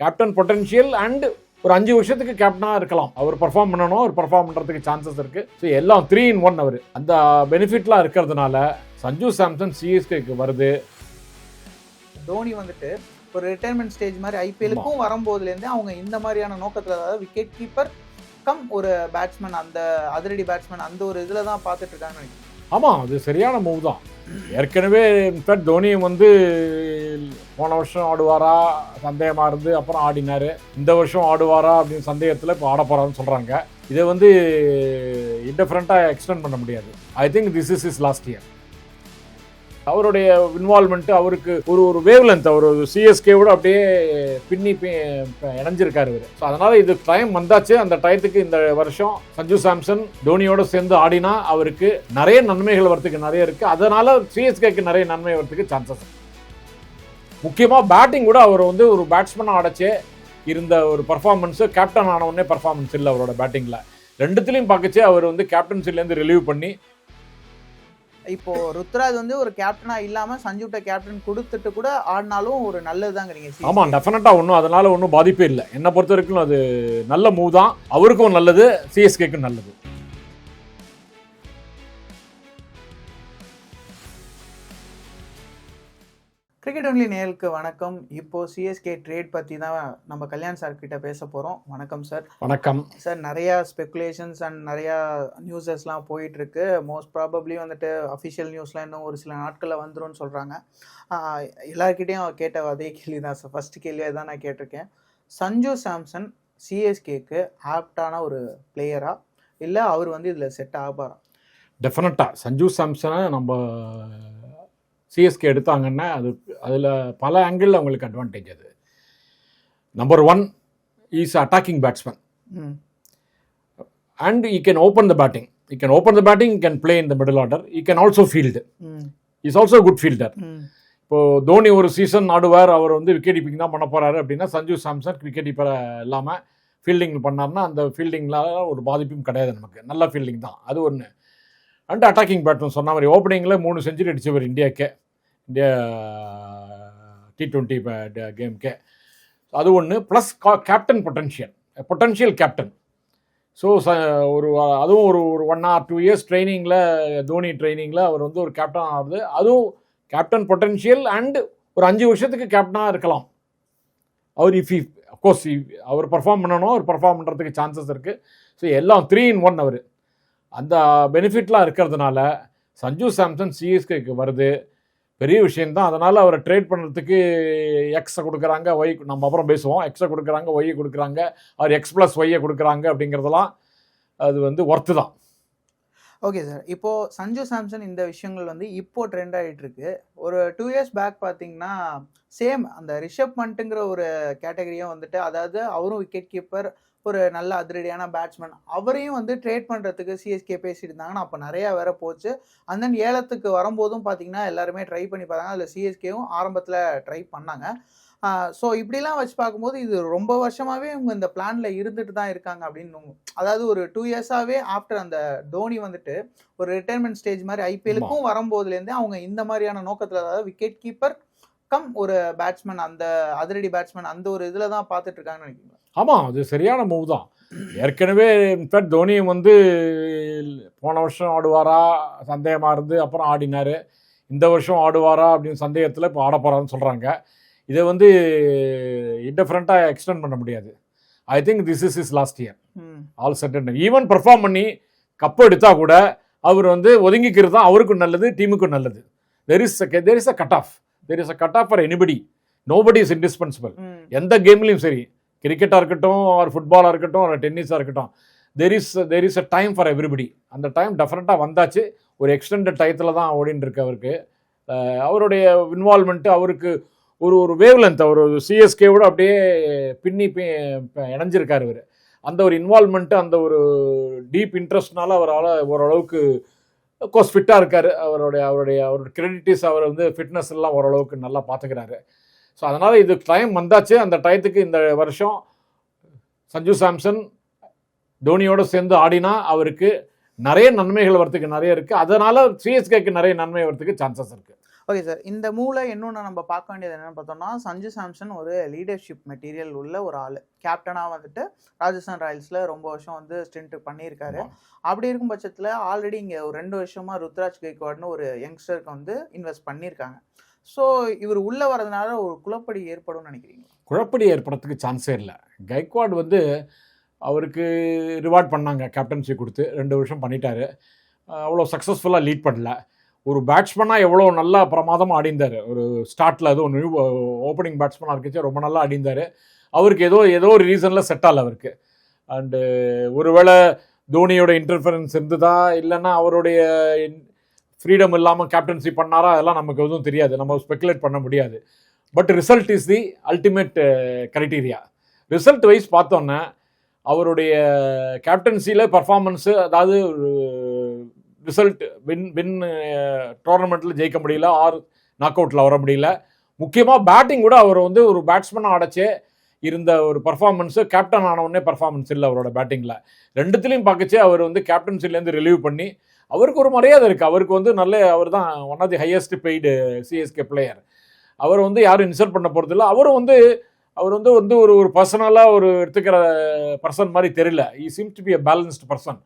Captain potential and ஒரு அஞ்சு வருஷத்துக்கு கேப்டனாக இருக்கலாம். அவர் பர்ஃபார்ம் பண்ணணும் அவர் பர்ஃபார்ம் பண்ணுறதுக்கு சான்சஸ் இருக்கு. ஸோ எல்லாம் த்ரீ இன் ஒன் அவர். அந்த பெனிஃபிட்லாம் இருக்கிறதுனால சஞ்சு சாம்சன் சிஎஸ்கேக்கு வருது. தோனி வந்துட்டு ஒரு ரிட்டைர்மெண்ட் ஸ்டேஜ் மாதிரி ஐபிஎலுக்கும் வரும்போதுலேருந்து அவங்க இந்த மாதிரியான நோக்கத்தில் அதாவது விக்கெட் கீப்பர் கம் ஒரு பேட்ஸ்மேன் அந்த அதிரடி பேட்ஸ்மேன் அந்த ஒரு இதில் தான் பார்த்துட்டு இருக்காங்கன்னு நினைக்கிறேன். ஆமாம் அது சரியான மூவ் தான். ஏற்கனவே இன்ஃபேக்ட் தோனி வந்து போன வருஷம் ஆடுவாரா சந்தேகமாக இருந்து அப்புறம் ஆடினார். இந்த வருஷம் ஆடுவாரா அப்படின்னு சந்தேகத்தில் இப்போ ஆட போகிறான்னு சொல்கிறாங்க இதை வந்து இன்டிஃப்ரெண்ட்டாக எக்ஸ்டெண்ட் பண்ண முடியாது. I think this is is last year அவருடைய இன்வால்மெண்ட் அவருக்கு ஒரு ஒரு வேவ் லென்த் அவர் சிஎஸ்கேவோட அப்படியே பின்னி பி- இணைஞ்சிருக்காரு இவர். ஸோ அதனால இது டைம் வந்தாச்சு. அந்த டயத்துக்கு இந்த வருஷம் சஞ்சு சாம்சன் தோனியோட சேர்ந்து ஆடினா அவருக்கு நிறைய நன்மைகள் வரத்துக்கு நிறைய இருக்கு. அதனால சிஎஸ்கேக்கு நிறைய நன்மை வரதுக்கு சான்சஸ் முக்கியமாக பேட்டிங் கூட அவர் வந்து ஒரு பேட்ஸ்மேனாக அடைச்சே இருந்த ஒரு பர்ஃபார்மன்ஸு கேப்டன் ஆன உடனே பர்ஃபார்மன்ஸ் இல்லை அவரோட பேட்டிங்கில் ரெண்டுத்துலையும் பார்க்கச்சே அவர் வந்து கேப்டன்சிலேருந்து ரிலீவ் பண்ணி இப்போ ருத்ராஜ் வந்து ஒரு கேப்டனா இல்லாம சஞ்சுட்ட கேப்டன் கொடுத்துட்டு கூட ஆடினாலும் ஒரு நல்லதுதாங்கிறீங்க ஆமா ஆமாம் ஒன்றும் அதனால ஒன்றும் பாதிப்பே இல்லை. என்னை பொறுத்த வரைக்கும் அது நல்ல மூவ் தான். அவருக்கும் நல்லது சிஎஸ்கேக்கும் நல்லது. கிரிக்கெட் ஒன்லி நேருக்கு வணக்கம். இப்போ சிஎஸ்கே ட்ரேட் பத்தி தான் நம்ம கல்யாண் சார் கிட்ட பேச போறோம். வணக்கம் சார் வணக்கம். சார் நிறையா ஸ்பெகுலேஷன்ஸ் அண்ட் நிறையா நியூஸஸ்லாம் போயிட்டு இருக்கு மோஸ்ட் ப்ராபப்ளி வந்துட்டு அஃபிஷியல் நியூஸ்லாம் இன்னும் ஒரு சில நாட்களில் வந்துரும்னு சொல்கிறாங்க எல்லாருக்கிட்டையும் கேட்ட அதே கேள்வி தான் சார் ஃபர்ஸ்ட் கேள்வியாக தான் நான் கேட்டிருக்கேன். சஞ்சு சாம்சன் சிஎஸ்கேக்கு ஆப்டான ஒரு பிளேயரா இல்லை அவர் வந்து இதில் செட் ஆகாரா டெஃபினட்டாக சஞ்சு சாம்சனை நம்ம சிஎஸ்கே எடுத்தாங்கன்னா அது அதில் பல ஆங்கிளில் அவங்களுக்கு அட்வான்டேஜ் அது. Number one is attacking batsman and he can open the batting he can open the batting can play in the middle order he can also field is also good fielder hmm. இப்போ தோனி ஒரு season ஆடுவார் அவர் வந்து wicket keeping தான் பண்ண போறாரு அப்படின்னா Sanju Samson wicket keeper இல்லாமல் fielding பண்ணார்னா அந்த ஃபீல்டிங்கில் ஒரு பாதிப்பும் கிடையாது நமக்கு. நல்ல ஃபீல்டிங் தான். அது ஒன்று அண்ட் அட்டாக்கிங் பேட்ஸ்மேன் சொன்ன மாதிரி ஓப்பனிங்கில் மூணு செஞ்சுரி அடிச்சவர் இந்தியாக்கே. இந்தியா டி ட்வெண்ட்டி கேம்க்கே அது ஒன்று ப்ளஸ் கா captain potential potential captain so ச ஒரு அதுவும் ஒரு ஒரு ஒன் ஆர் டூ இயர்ஸ் ட்ரைனிங்கில் தோனி ட்ரைனிங்கில் அவர் வந்து ஒரு கேப்டன் ஆகுது அதுவும் கேப்டன் பொட்டன்ஷியல் அண்ட் ஒரு அஞ்சு வருஷத்துக்கு கேப்டனாக இருக்கலாம். அவர் இஃப் அஃப்கோர்ஸ் அவர் பர்ஃபார்ம் பண்ணணும். அவர் பர்ஃபார்ம் பண்ணுறதுக்கு சான்சஸ் இருக்குது ஸோ எல்லாம் த்ரீ இன் ஒன் அவர். அந்த பெனிஃபிட்லாம் இருக்கிறதுனால சஞ்சு சாம்சன் சிஎஸ்கேக்கு வருது. பெரிய விஷயம்தான். அதனால் அவரை ட்ரேட் பண்ணுறதுக்கு எக்ஸை கொடுக்குறாங்க ஒய் நம்ம அப்புறம் பேசுவோம். எக்ஸை கொடுக்குறாங்க ஒய்யை கொடுக்குறாங்க. அவர் எக்ஸ் ப்ளஸ் ஒய்யை கொடுக்குறாங்க அப்படிங்கிறதெல்லாம் அது வந்து ஒர்த்து தான். ஓகே சார் இப்போது சஞ்சு சாம்சன் இந்த விஷயங்கள் வந்து இப்போது ட்ரெண்ட் ஆகிட்டு இருக்கு ஒரு டூ இயர்ஸ் பேக் பார்த்தீங்கன்னா சேம் அந்த ரிஷப் மண்ட்டுங்கிற ஒரு கேட்டகரியும் வந்துட்டு அதாவது அவரும் விக்கெட் கீப்பர் ஒரு நல்ல அதிரடியான பேட்ஸ்மேன் அவரையும் வந்து ட்ரேட் பண்ணுறதுக்கு சிஎஸ்கே பேசிட்டு இருந்தாங்கன்னா அப்போ நிறையா வேற போச்சு. அண்ட் தென் ஏலத்துக்கு வரும்போதும் பார்த்தீங்கன்னா எல்லாருமே ட்ரை பண்ணி பார்த்தாங்க. அதில் சிஎஸ்கேவும் ஆரம்பத்தில் ட்ரை பண்ணாங்க. ஸோ இப்படிலாம் வச்சு பார்க்கும்போது இது ரொம்ப வருஷமாகவே இவங்க இந்த பிளானில் இருந்துட்டு தான் இருக்காங்க அப்படின்னு அதாவது ஒரு டூ இயர்ஸாகவே ஆஃப்டர் அந்த தோனி வந்துட்டு ஒரு ரிட்டைர்மெண்ட் ஸ்டேஜ் மாதிரி ஐபிஎலுக்கும் வரும்போதுலேருந்தே அவங்க இந்த மாதிரியான நோக்கத்தில் அதாவது விக்கெட் கீப்பர் கம் ஒரு பேட்ஸ்மேன் அந்த அதிரடி பேட்ஸ்மேன் அந்த ஒரு இதில் தான் பார்த்துட்டு இருக்காங்கன்னு நினைக்கிறீங்களா? ஆமாம் அது சரியான மூவ் தான். ஏற்கனவே இன்ஃபேக்ட் தோனி வந்து போன வருஷம் ஆடுவாரா? சந்தேகமாக இருந்து அப்புறம் ஆடினார். இந்த வருஷம் ஆடுவாரா அப்படின்னு சந்தேகத்தில் இப்போ ஆட போகிறான்னு சொல்கிறாங்க இதை வந்து இன்டிஃப்ரெண்ட்டாக எக்ஸ்டெண்ட் பண்ண முடியாது. I think this is is last year all set even perform பண்ணி கப் எடுத்தா கூட அவர் வந்து ஒதுங்கிக்கிறது தான் அவருக்கும் நல்லது டீமுக்கும் நல்லது. There is there is a cut off there is a cut off for anybody nobody is indispensable எந்த கேம்லையும் சரி கிரிக்கெட்டாக இருக்கட்டும் ஒரு ஃபுட்பாலாக இருக்கட்டும் ஒரு டென்னிஸாக இருக்கட்டும் there is there is a time for everybody அந்த டைம் டெஃபினட்டாக வந்தாச்சு. ஒரு எக்ஸ்டெண்டட் டயத்தில் தான் ஓடின்னு இருக்கு அவருக்கு. அவருடைய இன்வால்மெண்ட்டு அவருக்கு ஒரு ஒரு வேவ் லென்த் அவர் சிஎஸ்கேவோட அப்படியே பின்னி இணைஞ்சிருக்காரு இவர் அந்த ஒரு இன்வால்மெண்ட்டு அந்த ஒரு டீப் இன்ட்ரெஸ்ட்னால அவரால் ஓரளவுக்கு கோர்ஸ் ஃபிட்டாக இருக்கார். அவருடைய அவருடைய அவருடைய கிரெடிட்டிஸ் அவர் வந்து ஃபிட்னஸ் எல்லாம் ஓரளவுக்கு நல்லா பார்த்துக்கிறாரு. ஸோ அதனால் இது டைம் வந்தாச்சு. அந்த டயத்துக்கு இந்த வருஷம் சஞ்சு சாம்சன் தோனியோடு சேர்ந்து ஆடினா அவருக்கு நிறைய நன்மைகள் வரத்துக்கு நிறைய இருக்குது அதனால் சிஎஸ்கேக்கு நிறைய நன்மை வரத்துக்கு சான்சஸ் இருக்குது ஓகே சார் இந்த மூளை இன்னொன்று நம்ம பார்க்க வேண்டியது என்னன்னு பார்த்தோம்னா சஞ்சு சாம்சன் ஒரு லீடர்ஷிப் மெட்டீரியல் உள்ள ஒரு ஆள். கேப்டனாக வந்துட்டு ராஜஸ்தான் ராயல்ஸில் ரொம்ப வருஷம் வந்து ஸ்டென்ட் பண்ணியிருக்காரு. அப்படி இருக்கும் பட்சத்தில் ஆல்ரெடி இங்கே ஒரு ரெண்டு வருஷமா ருத்ராஜ் கைக்வாட்னு ஒரு யங்ஸ்டருக்கு வந்து இன்வெஸ்ட் பண்ணியிருக்காங்க. ஸோ இவர் உள்ள வரதுனால ஒரு குழப்படி ஏற்படும்னு நினைக்கிறீங்களா? குழப்படி ஏற்படுறதுக்கு சான்ஸே இல்லை. கைக்வாட் வந்து அவருக்கு ரிவார்ட் பண்ணாங்க கேப்டன்சி கொடுத்து. ரெண்டு வருஷம் பண்ணிட்டாரு. அவ்வளோ சக்ஸஸ்ஃபுல்லாக லீட் பண்ணல. ஒரு பேட்ஸ்மேனாக எவ்வளோ நல்லா பிரமாதமாக ஆடிந்தார் ஒரு ஸ்டார்ட்டில் ஏதோ நியூ ஓப்பனிங் பேட்ஸ்மேனாக இருக்குச்சு ரொம்ப நல்லா ஆடிந்தார் அவருக்கு ஏதோ ஏதோ ஒரு ரீசனில் செட் ஆகல அவருக்கு. அண்டு ஒருவேளை தோனியோட இன்டர்ஃபரன்ஸ் இருந்ததா இல்லைன்னா அவருடைய ஃப்ரீடம் இல்லாமல் கேப்டன்சி பண்ணாரா அதெல்லாம் நமக்கு எதுவும் தெரியாது. நம்ம ஸ்பெக்குலேட் பண்ண முடியாது. But result is the ultimate criteria result wise பார்த்தோன்னே அவருடைய கேப்டன்சியில் பர்ஃபார்மன்ஸு அதாவது ரிசல்ட் வின் வின் டோர்னமெண்ட்டில் ஜெயிக்க முடியல ஆர் நாக் அவுட்டில் வர முடியல. முக்கியமாக பேட்டிங் கூட அவர் வந்து ஒரு பேட்ஸ்மேனாக அடைச்சே இருந்த ஒரு பர்ஃபார்மன்ஸு கேப்டன் ஆனவுடனே பர்ஃபார்மன்ஸ் இல்லை அவரோட பேட்டிங்கில் ரெண்டுத்துலையும் பார்க்கச்சே அவர் வந்து கேப்டன்சிலேருந்து ரிலீவ் பண்ணி அவருக்கு ஒரு மரியாதை இருக்குது அவருக்கு வந்து நல்ல அவர் தான் one of the highest paid CSK player அவர் வந்து யாரும் இன்சல்ட் பண்ண போகிறதில்ல அவரும் வந்து அவர் வந்து வந்து ஒரு ஒரு பர்சனலாக ஒரு எடுத்துக்கிற பர்சன் மாதிரி தெரியல. He seems to be a balanced person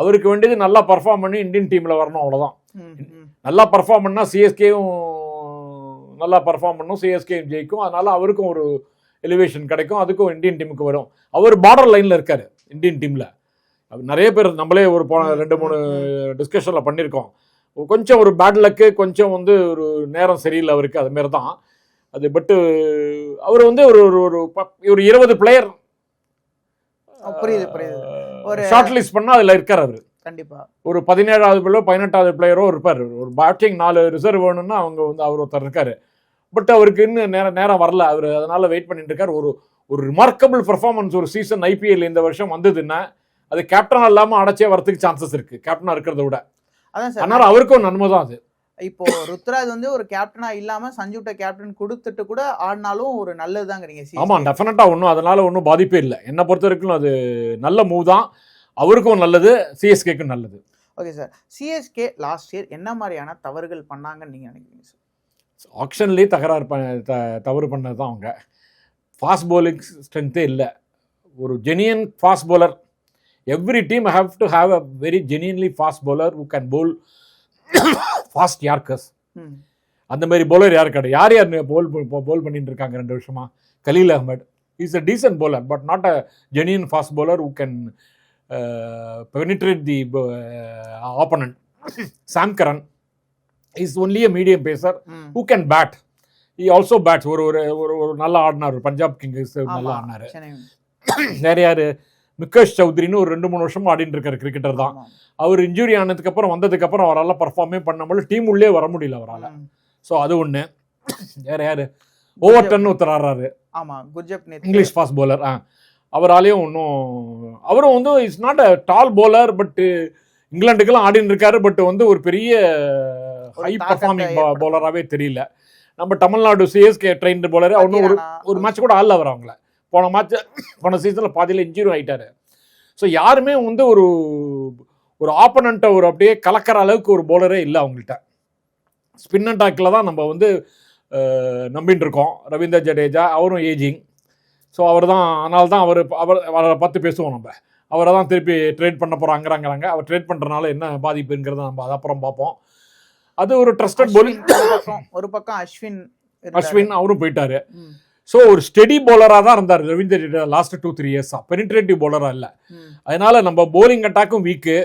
அவருக்கு வேண்டியது நல்லா பர்ஃபார்ம் பண்ணி இந்தியன் டீமில் வரணும் அவ்வளோதான். நல்லா பர்ஃபார்ம் பண்ணால் சிஎஸ்கேயும் நல்லா பர்ஃபார்ம் பண்ணும் சிஎஸ்கேயும் ஜெயிக்கும். அதனால அவருக்கும் ஒரு எலிவேஷன் கிடைக்கும் அதுக்கும் இந்தியன் டீமுக்கு வரும். அவர் பார்டர் லைனில் இருக்காரு இந்தியன் டீமில் நிறைய பேர் நம்மளே ஒரு போன ரெண்டு மூணு டிஸ்கஷனில் பண்ணியிருக்கோம். கொஞ்சம் ஒரு பேட் லக்கு கொஞ்சம் வந்து ஒரு நேரம் சரியில்லை அவருக்கு அது மாரி தான். அது பட்டு அவர் வந்து ஒரு ஒரு ஒரு இருபது பிளேயர் புரியுது, புரியுது. ஒரு- ஷார்ட் லிஸ்ட் பண்ணால் அதில் இருக்கார் அவர். கண்டிப்பா. ஒரு பதினேழாவது பிள்ளையோ பதினெட்டாவது பிளேயரோ இருப்பார். ஒரு பேட்டிங் நாலு ரிசர்வ் வேணும்னா அவங்க வந்து அவர் ஒருத்தர் இருக்காரு. பட் அவருக்கு இன்னும் நேரம் நேரம் வரல. அவர் அதனால வெயிட் பண்ணிட்டு இருக்காரு. ஒரு ஒரு ரிமார்க்கபிள் பெர்ஃபார்மன்ஸ் ஒரு சீசன் ஐபிஎல் இந்த வருஷம் வந்ததுன்னா அது கேப்டன் இல்லாமல் அடைச்சே வரதுக்கு சான்சஸ் இருக்கு. கேப்டனா இருக்கிறத விட. அதனால அவருக்கும் நன்மை தான் அது. இப்போ ருத்ராஜ் வந்து ஒரு கேப்டனா இல்லாம சஞ்சுட்ட கேப்டன் கொடுத்துட்டு கூட ஆடினாலும் ஒரு நல்லதுதாங்கிறீங்க. ஆமா டெஃபினட்டா ஒன்றும் அதனால ஒன்றும் பாதிப்பே இல்லை. என்னை பொறுத்த வரைக்கும் அது நல்ல மூவ் தான். அவருக்கும் நல்லது சிஎஸ்கேக்கும் நல்லது. Okay sir CSK last year என்ன மாதிரியான தவறுகள் பண்ணாங்கன்னு நீங்க நினைக்கிறீங்க சார் ஆக்ஷன்லேயே தகராறு ப த தவறு பண்ணது தான் அவங்க. ஃபாஸ்ட் bowling ஸ்ட்ரென்த்தே இல்லை. ஒரு genuine fast bowler. Every team have to have a very genuinely fast bowler who can bowl. Fast yorkers அந்த மாதிரி bowler யார் கிடையாது? யார் யார் போல் போல் பண்ணிட்டு இருக்காங்க ரெண்டு வருஷமா? Khaleel Ahmed is a decent bowler but not a genuine fast bowler who can penetrate the opponent Sam Curran is only a medium pacer who can bat he also bats ஒரு ஒரு ஒரு நல்ல ஆடினார். பஞ்சாப் கிங்ஸ் நல்லா ஆடினாரு. வேற யாரு? முகேஷ் சௌத்ரின்னு ஒரு ரெண்டு மூணு வருஷமா ஆடிட்டு இருக்காரு கிரிக்கெட்டர் தான். அவர் இன்ஜுரி ஆனதுக்கு அப்புறம் வந்ததுக்கு அப்புறம் அவரால் பர்ஃபார்மே பண்ண முடியல டீம் உள்ளே வர முடியல அவரால். ஸோ அது ஒன்று வேற யாரு? ஓவர்டன் ஒருத்தர் ஆடுறாரு. ஆமா குர்ஜப் இங்கிலீஷ் ஃபாஸ்ட் bowler. ஆ. அவராலையும் ஒன்றும் அவரும் வந்து it's not a tall bowler but இங்கிலாந்துக்கெல்லாம் ஆடின்னு இருக்காரு பட் வந்து ஒரு பெரிய ஹை பர்ஃபார்மிங். பவுலராகவே தெரியல. நம்ம தமிழ்நாடு சிஎஸ்கே ட்ரெயின்டு bowler அவனும் ஒரு ஒரு மேட்ச் கூட ஆடல அவர் அவங்கள. போன மேட்ச் போன சீசனில் பாதியில் இன்ஜூரி ஆயிட்டாரு. ஸோ யாருமே வந்து ஒரு ஒரு ஆப்பனண்ட்டை ஒரு அப்படியே கலக்கிற அளவுக்கு ஒரு bowler-ஏ இல்லை அவங்கள்ட்ட. ஸ்பின் அட்டாக்கில் தான் நம்ம வந்து நம்பிட்டு இருக்கோம். ரவீந்தர் ஜடேஜா அவரும் ஏஜிங் ஸோ அவர் தான் அதனால தான் அவர் அவர் அவரை பார்த்து பேசுவோம் நம்ம. அவரை தான் திருப்பி ட்ரேட் பண்ண போகிறாங்கிறாங்கிறாங்க அவர் ட்ரேட் பண்ணுறனால என்ன பாதிப்புங்கிறத நம்ம அது அப்புறம் பார்ப்போம். அது ஒரு ட்ரஸ்டட் bowling ஒரு பக்கம் அஸ்வின். அஸ்வின் அவரும் போயிட்டாரு. ஸோ ஒரு ஸ்டெடி bowler-ஆ தான் இருந்தார் Ravindar Jadeja last two three இயர்ஸாக பெனிட்ரேட்டிவ் bowler-ஆ இல்லை. அதனால நம்ம bowling அட்டாக்கும் weak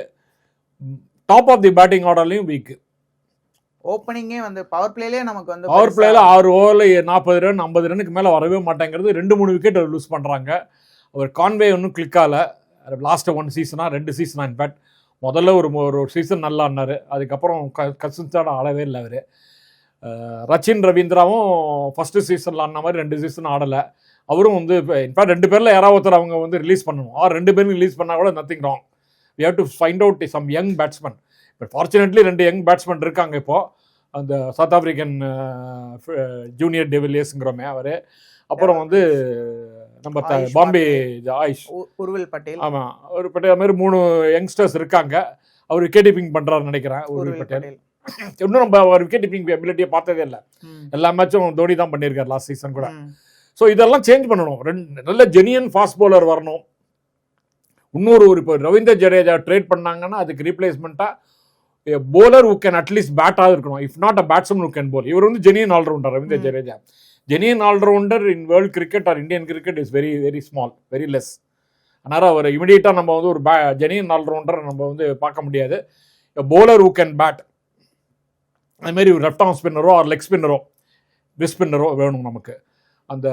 top of the batting ஆர்டர்லையும் weak ஓப்பனிங்கே வந்து பவர் பிளேலயே நமக்கு வந்து பவர் பிளேல ஆறு ஓவரில் நாற்பது ரன் ஐம்பது ரன்னுக்கு மேலே வரவே மாட்டேங்கிறது ரெண்டு மூணு விக்கெட் லூஸ் பண்ணுறாங்க அவர் கான்வே ஒன்றும் கிளிக் ஆகல லாஸ்ட் ஒன் சீசனாக ரெண்டு சீசனாக இன்ஃபேக்ட் முதல்ல ஒரு ஒரு சீசன் நல்லா ஆடினாரு. அதுக்கப்புறம் க கன்சிஸ்டான ஆடவே இல்லை அவர். ரச்சின் ரவீந்திராவும் ஃபர்ஸ்ட் சீசனில் ஆடின மாதிரி ரெண்டு சீசன் ஆடலை. அவரும் வந்து இன்ஃபேக்ட் ரெண்டு பேரில் யாராவது ஒருத்தர் அவங்க வந்து ரிலீஸ் பண்ணணும். ஆர் ரெண்டு பேரும் ரிலீஸ் பண்ணால் கூட nothing wrong we have to find out some young batsman இப்போ ஃபார்ச்சுனேட்லி ரெண்டு யங் பேட்ஸ்மேன் இருக்காங்க இப்போ. அந்த சவுத் ஆப்பிரிக்கன் ஜூனியர் டெவிலியர்ஸுங்கிறோமே அவர். அப்புறம் வந்து நம்ம பாம்பே ஆயுஷ். உருவில் பட்டேல். ஆமாம் ஒரு பட்டேல் மாதிரி மூணு யங்ஸ்டர்ஸ் இருக்காங்க. அவர் விக்கெட் கீப்பிங் பண்ணுறாரு நினைக்கிறேன் உருவில் பட்டேல். இன்னும் நம்ம ஒரு விக்கெட் கீப்பிங் எபிலிட்டியை பார்த்ததே இல்லை. எல்லா மேட்சும் தோனி தான் பண்ணியிருக்காரு லாஸ்ட் சீசன் கூட. ஸோ இதெல்லாம் சேஞ்ச் பண்ணணும். ரெண்டு நல்ல ஜெனியன் ஃபாஸ்ட் bowler வரணும். இன்னொரு ஒரு இப்போ ரவீந்திர ஜடேஜா ட்ரேட் பண்ணாங்கன்னா அதுக்கு ரீப்ளேஸ்மெண்ட்டாக bowler who can at least பேட்டாக இருக்கணும். If not a batsman who can bowl இவர் வந்து genuine allrounder Ravindra. Jadeja. Genuine allrounder in world cricket or Indian cricket is very very small very less அதனால் அவர் இமிடியேட்டாக நம்ம வந்து ஒரு பே ஜெனியன் ஆல்ரவுண்டர் நம்ம வந்து பார்க்க முடியாது. Bowler who கேன் பேட் அதுமாரி ஒரு லெஃப்ட் ஆர்ம் ஸ்பின்னரோ ஆர் லெக் ஸ்பின்னரோ பிஸ் ஸ்பின்னரோ வேணும் நமக்கு. அந்த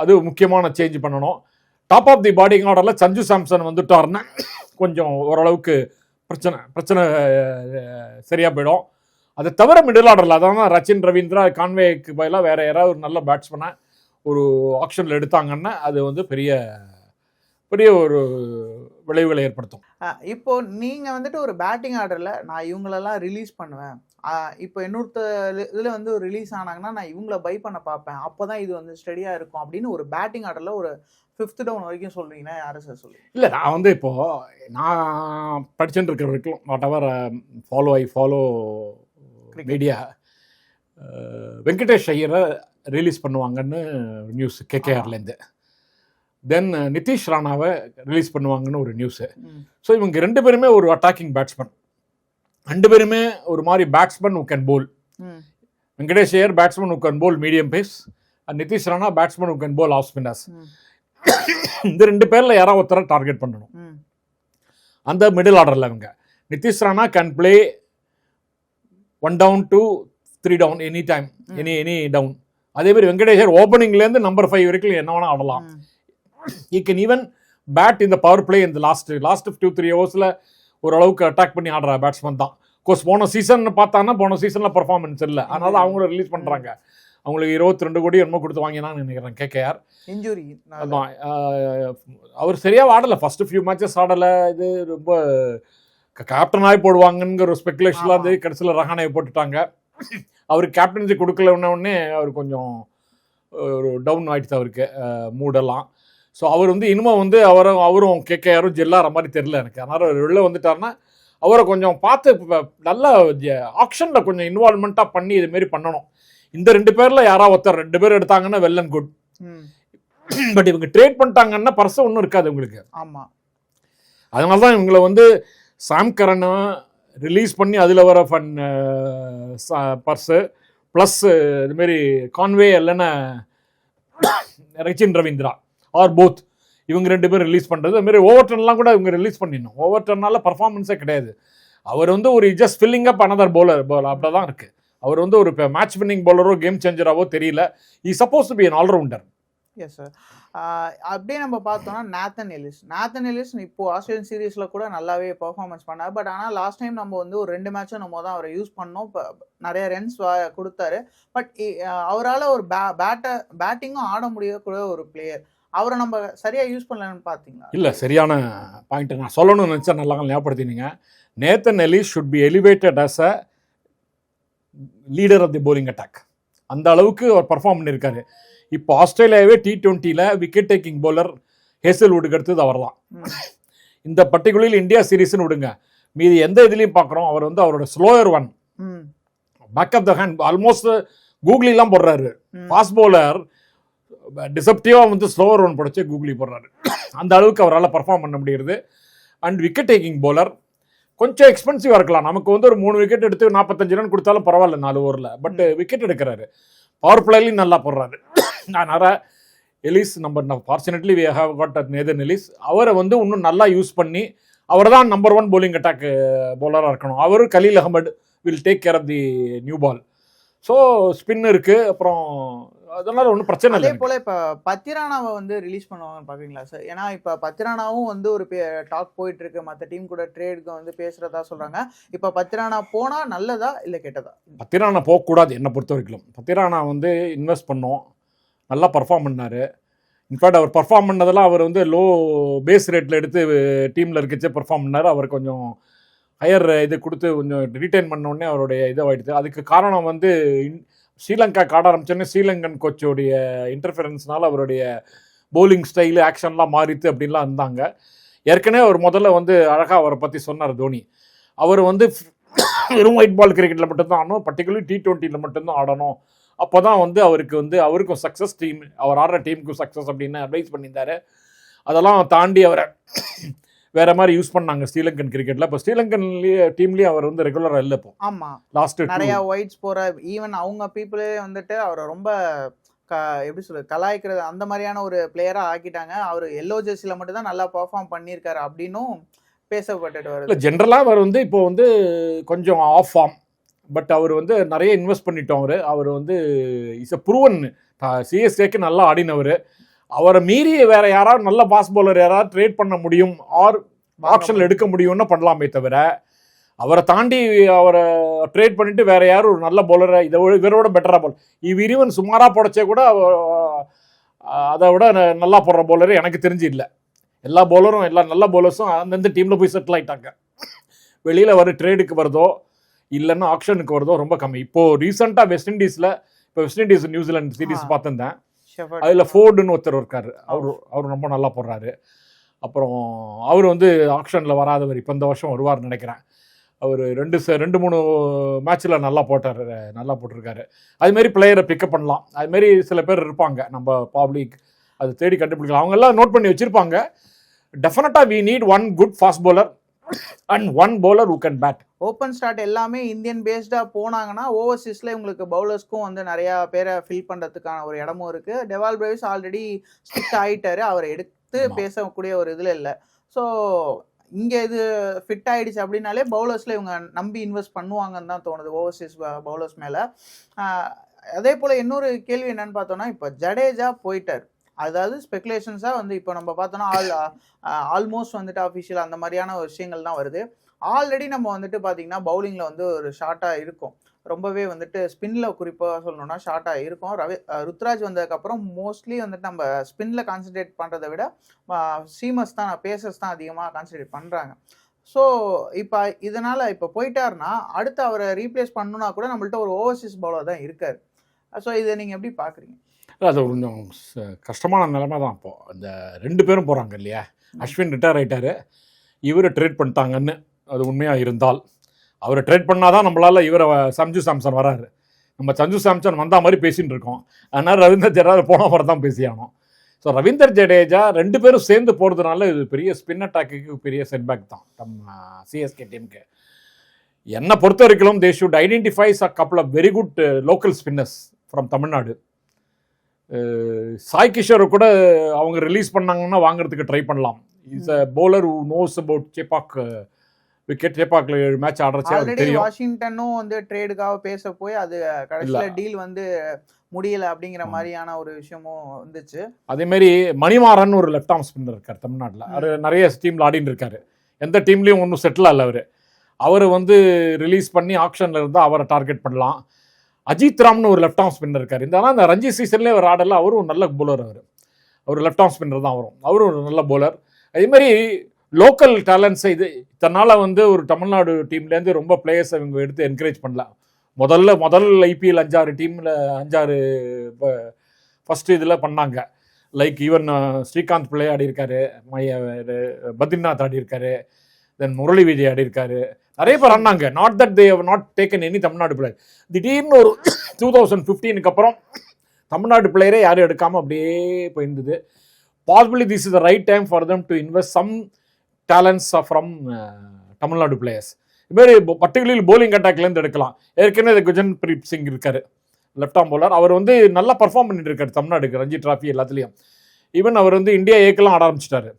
அது முக்கியமான சேஞ்ச் பண்ணணும். டாப் ஆஃப் தி பாடிங் ஆர்டரில் சஞ்சு சாம்சன் வந்துட்டாருன்னா கொஞ்சம் ஓரளவுக்கு பிரச்சனை பிரச்சனை சரியாக போயிடும். அதை தவிர மிடில் ஆர்டரில் அதான் ரச்சின் ரவீந்திரா கான்வேக்கு பதிலாக வேறு யாராவது ஒரு நல்ல பேட்ஸ்மேனை ஒரு ஆப்ஷனில் எடுத்தாங்கன்னா அது வந்து பெரிய பெரிய ஒரு விளைவுகளை ஏற்படுத்தும். இப்போது நீங்கள் வந்துட்டு ஒரு பேட்டிங் ஆர்டரில் நான் இவங்களெல்லாம் ரிலீஸ் பண்ணுவேன். இப்போ இன்னொருத்த இதுல வந்து ரிலீஸ் ஆனாங்கன்னா நான் இவங்கள பை பண்ண பார்ப்பேன் அப்பதான் இது வந்து ஸ்டெடியா இருக்கும் அப்படின்னு ஒரு பேட்டிங் ஆர்டர்ல ஒரு ஃபிஃப்த் டவுன் வரைக்கும் சொல்றீங்கன்னா யாரு சார் சொல்லுவீங்க இல்லை நான் வந்து இப்போது நான் படிச்சுட்டு இருக்கிற வரைக்கும் whatever follow I follow. Media Venkatesh ஐயரை ரிலீஸ் பண்ணுவாங்கன்னு நியூஸ் கேகேஆர்லேருந்து. தென் நிதிஷ் ராணாவை ரிலீஸ் பண்ணுவாங்கன்னு ஒரு நியூஸு ஸோ இவங்க ரெண்டு பேருமே ஒரு அட்டாக்கிங் பேட்ஸ்மேன் ரெண்டு பேருமே ஒரு மாதிரி batsman who can bowl Venkatesh Iyer batsman who can bowl medium pace and Nitish Rana batsman who can bowl off spinners இந்த ரெண்டு பேரில் யாராவது ஒருத்தரை டார்கெட் பண்ணணும். அந்த மிடில் ஆர்டரில் இவங்க. Nitish Rana can play one down to three down any time any any down அதே மாதிரி வெங்கடேஷர் ஓப்பனிங்லேருந்து நம்பர் ஃபைவ் வரைக்கும் என்ன வேணால் ஆடலாம். ஈ கேன் ஈவன் பேட் இந்த பவர் பிளே இந்த லாஸ்ட் லாஸ்ட் டூ த்ரீ ஹவர்ஸில் ஓரளவுக்கு அட்டாக் பண்ணி ஆடுற பேட்ஸ்மேன் தான். கோர்ஸ் போன சீசன் பார்த்தான்னா போன சீசனில் பர்ஃபார்மன்ஸ் இல்லை. அதனால அவங்கள ரிலீஸ் பண்ணுறாங்க அவங்களுக்கு இருபத்தி ரெண்டு கோடி என்னமோ கொடுத்து வாங்கினான்னு நினைக்கிறேன் கேகேஆர் இன்ஜுரி அதான் அவர் சரியாக ஆடலை. ஃபர்ஸ்ட் ஃபியூ மேட்சஸ் ஆடலை. இது ரொம்ப கேப்டனாகி போடுவாங்கங்கிற ஒரு ஸ்பெகுலேஷன்லாம் ஆமா. இருந்து கடைசியில் ரஹானையை போட்டுட்டாங்க. அவருக்கு கேப்டன்சி கொடுக்கல உடனே அவர் கொஞ்சம் ஒரு டவுன் ஆயிடுச்சு அவருக்கு மூடெல்லாம். ஸோ அவர் வந்து இனிமே வந்து அவரும் அவரும் கேகேஆரும் ஜெல்லாற மாதிரி தெரில எனக்கு. அதனால் அவர் வெளில வந்துட்டாருன்னா அவரை கொஞ்சம் பார்த்து நல்ல ஆக்ஷனில் கொஞ்சம் இன்வால்மெண்ட்டாக பண்ணி இதுமாரி பண்ணணும். இந்த ரெண்டு பேரில் யாராவது ஒருத்தர் ரெண்டு பேர் எடுத்தாங்கன்னா வெல் அண்ட் குட் பட் இவங்க ட்ரேட் பண்ணிட்டாங்கன்னா பர்ஸ் ஒன்றும் இருக்காது உங்களுக்கு ஆமா. அதனால தான் இவங்களை வந்து சாம் கரனை ரிலீஸ் பண்ணி அதில் வர ஃபன் பர்ஸு ப்ளஸ் இதுமாரி கான்வே இல்லைன்னா ரச்சின் ரவீந்திரா ஆர் போத். இவங்க ரெண்டு பேரும் ரிலீஸ் பண்ணுறது அதுமாரி ஓவர் டர்ன்லாம் கூட இவங்க ரிலீஸ் பண்ணிடணும். ஓவர் டர்னால பர்ஃபார்மன்ஸே கிடையாது. அவர் வந்து ஒரு just filling up another bowler bowler அப்படி தான் இருக்குது அவர் வந்து ஒரு மேட்ச் வின்னிங் போலரோ கேம் சேஞ்சராவோ தெரியல. இ supposed to be an allrounder yes sir அப்படியே நம்ம பார்த்தோம்னா நேத்தன் எலிஸ் நேத்தன் எலிஸ் இப்போ ஆஸ்திரேலியன் சீரீஸில் கூட நல்லாவே பர்ஃபார்மன்ஸ் பண்ணார். பட் ஆனால் லாஸ்ட் டைம் நம்ம வந்து ஒரு ரெண்டு மேட்சும் நம்ம தான் அவரை யூஸ் பண்ணோம். இப்போ நிறைய ரன்ஸ் கொடுத்தாரு. பட் அவரால் ஒரு பே பேட்டை பேட்டிங்கும் ஆட முடியக்கூடிய ஒரு பிளேயர் அவரை நம்ம சரியா யூஸ் பண்ணலன்னு பார்த்தீங்களா இல்லை சரியான பாயிண்ட் நான் சொல்லணும்னு நினச்சா நல்லா ஞாபகப்படுத்தினீங்க. Nathan Ellis should be elevated as a leader of the bowling attack அந்த அளவுக்கு அவர் பர்ஃபார்ம் பண்ணியிருக்காரு இப்போ ஆஸ்திரேலியாவே டி டுவெண்ட்டியில் விக்கெட் டேக்கிங் bowler ஹேசல்வுட்டுக்கு அடுத்தது அவர் தான் இந்த பர்டிகுலர் இந்தியா சீரீஸ்னு விடுங்க. மீதி எந்த இதுலையும் பார்க்குறோம் அவர் வந்து அவரோட slower one back of the hand almost கூகுளிலாம் போடுறாரு. ஃபாஸ்ட் பவுலர் டிசப்டிவாக வந்து ஸ்லோவர் ஒன் படித்து கூகுளி போடுறாரு. அந்த அளவுக்கு அவரால் பர்ஃபார்ம் பண்ண முடியுது அண்ட் விக்கெட் டேக்கிங் போலர் கொஞ்சம் எக்ஸ்பென்சிவாக இருக்கலாம். நமக்கு வந்து ஒரு மூணு விக்கெட் எடுத்து நாற்பத்தஞ்சு ரன் கொடுத்தாலும் பரவாயில்ல நாலு ஓவரில் பட் விக்கெட் எடுக்கிறாரு. பவர் பிளேலையும் நல்லா போடுறாரு. அதனால் எலிஸ் நம்ம fortunately we have got at Nathan Ellis அவரை வந்து இன்னும் நல்லா யூஸ் பண்ணி அவர் தான் நம்பர் ஒன் போலிங் அட்டாக் போலராக இருக்கணும். அவர் Khaleel Ahmed will take care of the new ball so spin இருக்குது அப்புறம் அதனால ஒன்றும் பிரச்சனை இல்லை அதே. போல இப்ப பத்திரானாவை வந்து ரிலீஸ் பண்ணுவாங்கன்னு பாப்பீங்களா சார் ஏன்னா இப்ப பத்திரானாவும் வந்து ஒரு டாக் போயிட்டு இருக்கு மத்த டீம் கூட ட்ரேடுக்கு வந்து பேசுறதா சொல்றாங்க. இப்ப பத்திரானா போனா நல்லதா இல்ல கெட்டதா? பத்திரானா போகக்கூடாது என்னை பொறுத்த வரைக்கும். பத்திரானா வந்து இன்வெஸ்ட் பண்ணோம். நல்லா பர்ஃபார்ம் பண்ணார். இன்ஃபேக்ட் அவர் பர்ஃபார்ம் பண்ணதெல்லாம் அவர் வந்து லோ பேஸ் ரேட்டில் எடுத்து டீமில் இருக்கச்சே பர்ஃபார்ம் பண்ணார். அவர் கொஞ்சம் ஹையர் இது கொடுத்து கொஞ்சம் ரீட்டைன் பண்ண உடனே அவருடைய இதாகிடுது அதுக்கு காரணம் வந்து இன்- ஸ்ரீலங்கா காட ஆரம்பிச்சோடனே ஸ்ரீலங்கன் கோச்சோடைய இன்டர்ஃபரன்ஸ்னால அவருடைய பவுலிங் ஸ்டைலு ஆக்ஷன்லாம் மாறித்து அப்படின்லாம் இருந்தாங்க. ஏற்கனவே அவர் முதல்ல வந்து அழகாக அவரை பற்றி சொன்னார் தோனி. அவர் வந்து வெறும் ஒயிட் பால் கிரிக்கெட்டில் மட்டும்தான் ஆடணும் பர்டிகுலர் டி டுவெண்ட்டியில் மட்டும்தான் ஆடணும். அப்போ தான் வந்து அவருக்கு வந்து அவருக்கும் சக்ஸஸ் டீம் அவர் ஆடுற டீமுக்கும் சக்ஸஸ் அப்படின்னு அட்வைஸ் பண்ணியிருந்தாரு. அதெல்லாம் தாண்டி அவரை வேற மாதிரி யூஸ் பண்ணாங்க ஸ்ரீலங்கன் கிரிக்கெட்டில் இப்போ ஸ்ரீலங்கன்லேயே டீம்லேயே அவர் வந்து ரெகுலராக இல்லை இப்போ ஆமா. லாஸ்ட் நிறைய ஒயிட்ஸ் போற ஈவன் அவங்க பீப்புளே வந்துட்டு அவரை ரொம்ப க எப்படி சொல்றது கலாய்க்கிறது அந்த மாதிரியான ஒரு பிளேயரா ஆக்கிட்டாங்க. அவர் எல்லோ ஜெர்சில மட்டும் தான் நல்லா பெர்ஃபார்ம் பண்ணியிருக்காரு அப்படின்னும் பேசப்பட்டுட்டு வருது. ஜென்ரலாக அவர் வந்து இப்போ வந்து கொஞ்சம் ஆஃப் ஃபார்ம் பட் அவர் வந்து நிறைய இன்வெஸ்ட் பண்ணிட்டோம் அவர். அவர் வந்து இஸ் அ ப்ரூவன் சிஎஸ்கேக்கு நல்லா ஆடினவர். அவரை மீறி வேற யாராவது நல்ல பாஸ் பவுலர் யாராவது ட்ரேட் பண்ண முடியும் ஆர் ஆப்ஷனில் எடுக்க முடியும்னு பண்ணலாமே தவிர அவரை தாண்டி அவரை ட்ரேட் பண்ணிட்டு வேற யாரும் ஒரு நல்ல பவுலரை இதை இவரோட பெட்டராக போல் இவ் இரிவன் சுமாராக போடச்சே கூட அதை விட நல்லா போடுற பவுலர் எனக்கு தெரிஞ்சு இல்லை எல்லா பவுலரும் எல்லா நல்ல பவுலர்ஸும் அந்தந்த டீமில் போய் செட்டில் ஆயிட்டாங்க வெளியில் வர ட்ரேடுக்கு வருதோ இல்லைன்னா ஆக்ஷனுக்கு வருதோ ரொம்ப கம்மி இப்போ ரீசெண்டாக வெஸ்ட் இண்டீஸில் இப்போ வெஸ்ட் இண்டீஸ் நியூசிலாந்து சீரிஸ். பார்த்துருந்தேன். அதில் ஃபோர்டுன்னு ஒருத்தர் இருக்காரு. அவர் அவர் ரொம்ப நல்லா போடுறாரு. அப்புறம் அவர் வந்து ஆக்ஷனில் வராதவர். இப்போ இந்த வருஷம் வருவார்னு நினைக்கிறேன். அவர் ரெண்டு ச- ரெண்டு மூணு மேட்ச்சில் நல்லா போட்டார். நல்லா போட்டிருக்காரு. அதுமாரி பிளேயரை பிக்கப் பண்ணலாம். அதுமாரி சில பேர் இருப்பாங்க. நம்ம பப்ளிக் அது தேடி கண்டுபிடிக்கலாம். அவங்க எல்லாம் நோட் பண்ணி வச்சிருப்பாங்க. டெஃபினட்டாக we need one good fast bowler. And one bowler who can bat open start எல்லாமே இந்தியன் பேஸ்டா போனாங்கன்னா ஓவர்சீஸ்ல உங்களுக்கு பவுலர்ஸ்க்கும் வந்து நிறைய பேரை ஃபில் பண்றதுக்கான ஒரு இடமும் இருக்கு. டெவால் பிரேவிஸ் ஆல்ரெடி ஸ்டிக் ஆயிட்டாரு. அவரை எடுத்து. பேசக்கூடிய ஒரு இதுல இல்ல. ஸோ இங்க இது ஃபிட் ஆயிடுச்சு அப்படின்னாலே பவுலர்ஸ்ல இவங்க நம்பி இன்வெஸ்ட் பண்ணுவாங்கன்னு தான் தோணுது ஓவர்சீஸ் பவுலர்ஸ் மேல. அதே போல இன்னொரு கேள்வி என்னன்னு பார்த்தோம்னா இப்போ ஜடேஜா போயிட்டார். அதாவது ஸ்பெகுலேஷன்ஸாக வந்து இப்போ நம்ம பார்த்தோன்னா ஆல் ஆல்மோஸ்ட் வந்துட்டு அஃபிஷியல் அந்த மாதிரியான ஒரு விஷயங்கள் தான் வருது. ஆல்ரெடி நம்ம வந்துட்டு பார்த்தீங்கன்னா பவுலிங்கில் வந்து ஒரு ஷார்ட்டாக இருக்கும். ரொம்பவே வந்துட்டு ஸ்பின்ல குறிப்பாக சொல்லணும்னா ஷார்ட்டாக இருக்கும். ரவி ருத்ராஜ் வந்ததுக்கப்புறம் மோஸ்ட்லி வந்துட்டு நம்ம ஸ்பின்ல கான்சன்ட்ரேட் பண்ணுறதை விட சீமஸ் தான் பேசர்ஸ் தான் அதிகமாக கான்சென்ட்ரேட் பண்ணுறாங்க ஸோ இப்போ இதனால் இப்போ போயிட்டாருன்னா அடுத்து அவரை ரீப்ளேஸ் பண்ணணுன்னா கூட நம்மள்ட்ட ஒரு ஓவர்சீஸ் பவுலர் தான் இருக்கார். ஸோ இதை நீங்கள் எப்படி பார்க்குறீங்க அது கொஞ்சம் கஷ்டமான நிலைமை தான் இப்போ. இந்த ரெண்டு பேரும் போகிறாங்க இல்லையா? அஸ்வின் ரிட்டையர் ஆயிட்டாரு. இவரை ட்ரேட் பண்ணிட்டாங்கன்னு அது உண்மையாக இருந்தால் அவரை ட்ரேட் பண்ணாதான் நம்மளால் இவரை சஞ்சு சாம்சன் வராரு. நம்ம சஞ்சு சாம்சன் வந்த மாதிரி பேசின்னு இருக்கோம். அதனால் ரவீந்தர் ஜடேஜா போன மாதிரி தான் பேசியானோம். ஸோ ரவீந்தர் ஜடேஜா ரெண்டு பேரும் சேர்ந்து போகிறதுனால இது பெரிய ஸ்பின் அட்டாக்கு பெரிய செட்பேக் தான் நம்ம சிஎஸ்கே டீமுக்கு என்னை பொறுத்த வரைக்கும் தே should identifies a couple of very good local spinners from Tamil Nadu Sai கிஷோரை கூட அவங்க ரிலீஸ் பண்ணாங்கன்னா வாங்குறதுக்கு ட்ரை பண்ணலாம். Is a bowler who knows about Chepauk wicket சேப்பாக்ல ஏழு மேட்ச் ஆடுறச்சே தெரியும். வாஷிங்டனும் வந்து ட்ரேடுக்காக பேச போய் அது கடைசியில். டீல் வந்து முடியல அப்படிங்கிற. மாதிரியான ஒரு விஷயமும் வந்துச்சு. அதே மாதிரி மணிமாறன் ஒரு லெஃப்ட் ஆர்ம் ஸ்பின்னர் இருக்கார் தமிழ்நாட்டில். அவர் நிறைய டீமில் ஆடின்னு இருக்காரு. எந்த டீம்லேயும் ஒன்றும் செட்டில் ஆகல அவர். அவர் வந்து ரிலீஸ் பண்ணி ஆக்ஷனில் இருந்தால் அவரை டார்கெட் பண்ணலாம். அஜித் ராம்னு ஒரு லெஃப்ட் ஆம் ஸ்பின்னர் இருக்கார். இந்த ஆனால் ரஞ்சி சீசன்லேயே அவர் ஆடல அவரும் நல்ல போலர் அவர். அவர் லெஃப்ட் ஆம் ஸ்பின்னர் தான் வரும் அவரும் ஒரு நல்ல போலர் அதேமாதிரி லோக்கல் டேலண்ட்ஸை இது இதனால் வந்து ஒரு தமிழ்நாடு டீம்லேருந்து ரொம்ப பிளேயர்ஸ் இவங்க எடுத்து என்கரேஜ் பண்ணலாம் முதல்ல முதல் ஐபிஎல் அஞ்சாறு டீமில் அஞ்சாறு ஃபஸ்ட்டு இதில் பண்ணாங்க. லைக் ஈவன் ஸ்ரீகாந்த் பிள்ளை ஆடி இருக்காரு. மைய பத்ரிநாத் ஆடி இருக்காரு. தென் முரளி விஜய் ஆடி இருக்காரு. நிறைய பேர் ஆடினாங்க not that they not taken any Tamil Nadu player திடீர்னு ஒரு டூ தௌசண்ட் ஃபிஃப்டீனுக்கு அப்புறம் தமிழ்நாடு பிளேயரே யாரும் எடுக்காமல் அப்படியே போயிருந்தது. Possibly this is the right time for them to invest some talents from Tamil Nadu players இதுமாரி பர்டிகுலர்லி போலிங் அட்டாக்லேருந்து எடுக்கலாம். ஏற்கனவே குஜன் பிரீத் சிங் இருக்கார். Left arm bowler. அவர் வந்து நல்லா பர்ஃபார்ம் பண்ணிட்டு இருக்காரு தமிழ்நாடுக்கு ரஞ்சி டிராஃபி எல்லாத்துலேயும். ஈவன் அவர் வந்து இந்தியா ஏக்கெல்லாம் ஆட ஆரம்பிச்சிட்டாரு.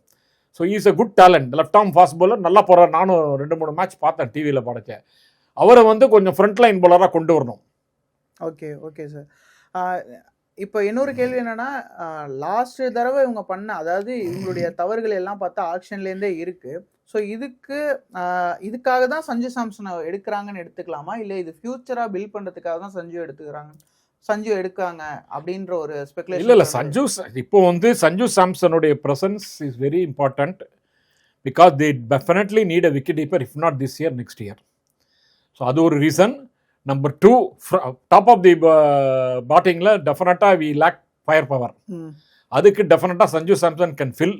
So is a good talent left arm fast bowler நல்லா போகிறார் நானும் ரெண்டு மூணு மேட்ச் பார்த்தேன் டிவியில் படைக்க. அவரை வந்து கொஞ்சம் ஃப்ரண்ட் லைன் போலராக கொண்டு வரணும். ஓகே ஓகே சார் இப்போ இன்னொரு கேள்வி என்னன்னா லாஸ்ட் தடவை இவங்க பண்ண அதாவது இவங்களுடைய தவறுகள் எல்லாம் பார்த்தா ஆக்ஷன்லேருந்தே இருக்கு. ஸோ இதுக்கு இதுக்காக தான் சஞ்சு சாம்சனை எடுக்கிறாங்கன்னு எடுத்துக்கலாமா? இல்லை இது ஃப்யூச்சராக பில்ட் பண்ணுறதுக்காக தான் சஞ்சு எடுத்துக்கிறாங்க? சஞ்சு எடுக்காங்க அப்படின்ற ஒரு ஸ்பெகுலேஷன் இல்லை இல்லை சஞ்சு இப்போ வந்து Sanju சாம்சனுடைய presence is very important because they definitely need a wicket keeper if not this year next year so அது ஒரு reason number two top of the பேட்டிங்கில் டெஃபினட்டாக வி லேக் ஃபயர் பவர் அதுக்கு டெஃபினட்டாக சஞ்சு சாம்சன் கேன் ஃபில்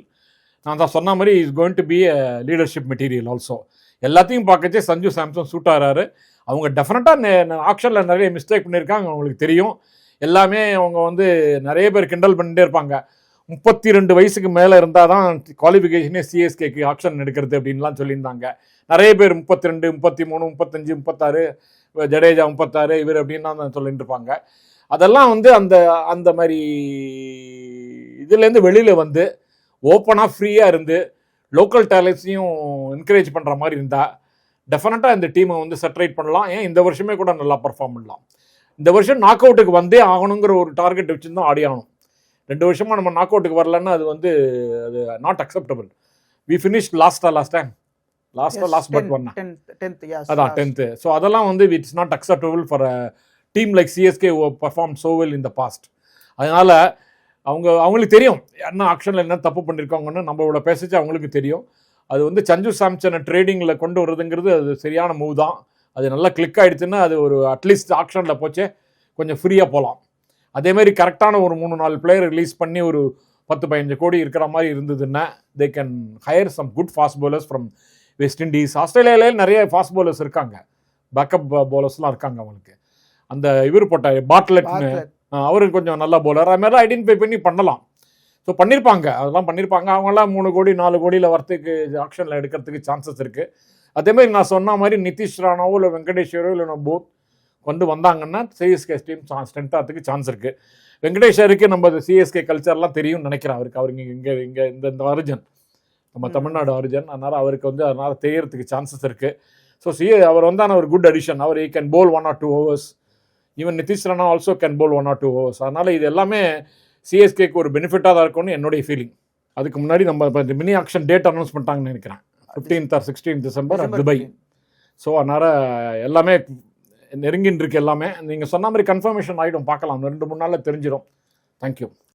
நான் தான் சொன்ன மாதிரி is going to be a leadership material also எல்லாத்தையும் பார்க்கச்சே சஞ்சு சாம்சன் சூட் ஆகிறாரு. அவங்க டெஃபினட்டாக ஆக்ஷனில் நிறைய மிஸ்டேக் பண்ணியிருக்காங்க அவங்களுக்கு தெரியும். எல்லாமே அவங்க வந்து நிறைய பேர் கிண்டல் பண்ணிட்டே இருப்பாங்க. முப்பத்தி ரெண்டு வயசுக்கு மேலே இருந்தால் தான் குவாலிஃபிகேஷனே சிஎஸ்கேக்கு ஆக்ஷன் எடுக்கிறது அப்படின்லாம் சொல்லியிருந்தாங்க. நிறைய பேர் முப்பத்தி ரெண்டு முப்பத்தி மூணு முப்பத்தஞ்சு முப்பத்தாறு ஜடேஜா முப்பத்தாறு இவர் அப்படின்லாம் தான் சொல்லிட்டு இருப்பாங்க. அதெல்லாம் வந்து அந்த அந்த மாதிரி இதுலேருந்து வெளியில் வந்து ஓப்பனாக ஃப்ரீயாக இருந்து லோக்கல் டேலண்ட்ஸையும் என்கரேஜ் பண்ணுற மாதிரி இருந்தால் டெஃபினட்டாக இந்த டீமை வந்து செட்டரேட் பண்ணலாம். ஏன்? இந்த வருஷமே கூட நல்லா பர்ஃபார்ம் பண்ணலாம். இந்த வருஷம் நாக் அவுட்டுக்கு வந்தே ஆகணுங்கிற ஒரு டார்கெட் வச்சு தான் ஆடி ஆகணும். ரெண்டு வருஷமாக நம்ம நாக் அவுட்டுக்கு வரலன்னா அது வந்து அது நாட் அக்செப்டபிள் வி ஃபினிஷ் லாஸ்டா லாஸ்ட் டைம் லாஸ்டா லாஸ்ட் பட் ஒன் டென்த் அதான் டென்த்து ஸோ அதெல்லாம் வந்து it's not acceptable for team like CSK perform so well in the past. அதனால் அவங்க அவங்களுக்கு தெரியும். என்ன ஆக்ஷனில் என்ன தப்பு பண்ணியிருக்காங்கன்னு நம்மளோட பேசிச்சு அவங்களுக்கு தெரியும். அது வந்து சஞ்சு சாம்சனை ட்ரேடிங்கில் கொண்டு வர்றதுங்கிறது அது சரியான மூவ் தான். அது நல்லா கிளிக் ஆகிடுச்சுன்னா அது ஒரு அட்லீஸ்ட் ஆக்ஷனில் போச்சே கொஞ்சம் ஃப்ரீயாக போகலாம் அதே மாதிரி கரெக்டான ஒரு மூணு நாலு பிளேயர் ரிலீஸ் பண்ணி ஒரு பத்து பதினஞ்சு கோடி இருக்கிற மாதிரி இருந்ததுன்னா they can hire some good fast bowlers from West Indies ஆஸ்திரேலியாவிலே நிறைய ஃபாஸ்ட் bowlers இருக்காங்க. பேக்கப் பவுலர்ஸ்லாம் இருக்காங்க அவங்களுக்கு. அந்த இவர் போட்ட பாட்லெட்னு அவர் கொஞ்சம் நல்ல bowler. அது மாதிரிலாம் ஐடென்டிஃபை பண்ணி பண்ணலாம். ஸோ பண்ணியிருப்பாங்க அதெல்லாம் பண்ணியிருப்பாங்க அவங்களாம் மூணு கோடி நாலு கோடியில் வரத்துக்கு ஆக்ஷனில் எடுக்கிறதுக்கு சான்சஸ் இருக்குது அதே மாதிரி நான் சொன்ன மாதிரி நிதிஷ் ராணாவோ இல்லை வெங்கடேஸ்வரோ இல்லை போத் கொண்டு வந்தாங்கன்னா சிஎஸ்கே டீம் ஸ்ட்ரென்த் ஆகிறதுக்கு சான்ஸ் இருக்குது வெங்கடேஸ்வருக்கு நம்ம சிஎஸ்கே கல்ச்சர்லாம் தெரியும்னு நினைக்கிறேன் அவருக்கு. அவருக்கு இங்கே இங்கே இந்த இந்த அர்ஜன் நம்ம. தமிழ்நாடு அர்ஜன் அதனால் அவருக்கு வந்து அதனால் தெரியறதுக்கு சான்சஸ் இருக்குது ஸோ சிஏ அவர் வந்தான ஒரு good addition our he can bowl one or two overs even Nitish Rana also can bowl one or two overs அதனால் இது எல்லாமே சிஎஸ்கேக்கு ஒரு பெனிஃபிட்டாக தான் இருக்கும்னு என்னுடைய ஃபீலிங் அதுக்கு முன்னாடி நம்ம இப்போ மினி ஆக்ஷன் டேட் அனௌன்ஸ் பண்ணிட்டாங்கன்னு நினைக்கிறேன். Fifteenth or sixteen December Dubai so அதனால் எல்லாமே நெருங்கின்னு இருக்கு எல்லாமே. நீங்கள் சொன்ன மாதிரி கன்ஃபர்மேஷன் ஆகிடும் பார்க்கலாம். ரெண்டு மூணு நாளில் தெரிஞ்சிடும். தேங்க்யூ